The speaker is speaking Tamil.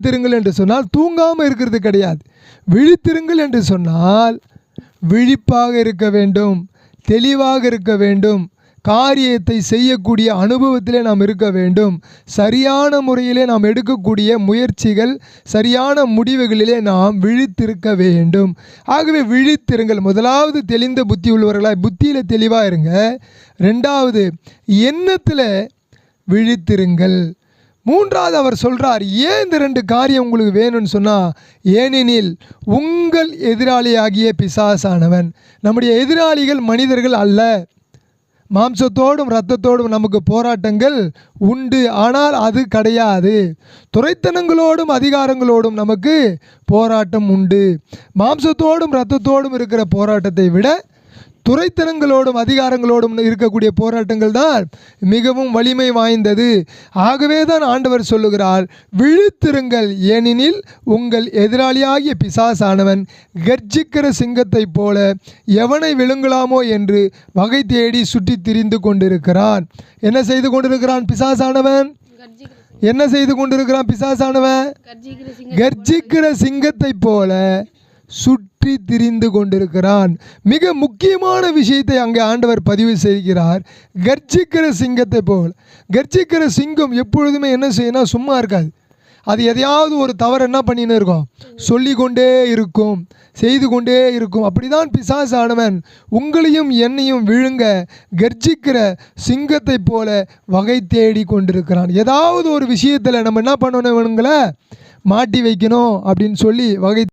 விழித்திருங்கள் என்று சொன்னால் தூங்காமல் இருக்கிறது கிடையாது. விழித்திருங்கள் என்று சொன்னால் விழிப்பாக இருக்க வேண்டும் தெளிவாக இருக்க வேண்டும் காரியத்தை செய்யக்கூடிய அனுபவத்திலே நாம் இருக்க வேண்டும் சரியான முறையிலே நாம் எடுக்கக்கூடிய முயற்சிகள் சரியான முடிவுகளிலே நாம் விழித்திருக்க வேண்டும். ஆகவே விழித்திருங்கள். முதலாவது தெளிந்த புத்தி உள்ளவர்களாய் புத்தியில் தெளிவாக இருங்க. ரெண்டாவது எண்ணத்தில் விழித்திருங்கள். மூன்றாவது அவர் சொல்கிறார் ஏன் இந்த ரெண்டு காரியம் உங்களுக்கு வேணும்னு சொன்னால் ஏனெனில் உங்கள் எதிராளியாகிய பிசாசானவன். நம்முடைய எதிராளிகள் மனிதர்கள் அல்ல. மாம்சத்தோடும் இரத்தத்தோடும் நமக்கு போராட்டங்கள் உண்டு. ஆனால் அது கிடையாது. துரைத்தனங்களோடும் அதிகாரங்களோடும் நமக்கு போராட்டம் உண்டு. மாம்சத்தோடும் இரத்தத்தோடும் இருக்கிற போராட்டத்தை விட துரைத்தனங்களோடும் அதிகாரங்களோடும் இருக்கக்கூடிய போராட்டங்கள் தான் மிகவும் வலிமை வாய்ந்தது. ஆகவே தான் ஆண்டவர் சொல்லுகிறார் விழித்திருங்கள் ஏனெனில் உங்கள் எதிராளியாகிய பிசாசானவன் கர்ஜிக்கிற சிங்கத்தைப் போல எவனை விழுங்கலாமோ என்று வகை தேடி சுற்றி திரிந்து கொண்டிருக்கிறான். என்ன செய்து கொண்டிருக்கிறான் பிசாசானவன்? என்ன செய்து கொண்டிருக்கிறான் பிசாசானவன்? கர்ஜிக்கிற சிங்கத்தைப் போல சுற்றி திரிந்து கொண்டிருக்கிறான். மிக முக்கியமான விஷயத்தை அங்கே ஆண்டவர் பதிவு செய்கிறார். கர்ஜிக்கிற சிங்கத்தை போல். கர்ஜிக்கிற சிங்கம் எப்பொழுதுமே என்ன செய்யணும் சும்மா இருக்காது. அது எதையாவது ஒரு தவறு என்ன பண்ணின்னு இருக்கும். சொல்லி கொண்டே இருக்கும். செய்து கொண்டே இருக்கும். அப்படிதான் பிசாசானவன் உங்களையும் என்னையும் விழுங்க. கர்ஜிக்கிற சிங்கத்தைப் போல வகை தேடி கொண்டிருக்கிறான். ஏதாவது ஒரு விஷயத்தில் நம்ம என்ன பண்ணணும் மாட்டி வைக்கணும் அப்படின்னு சொல்லி வகை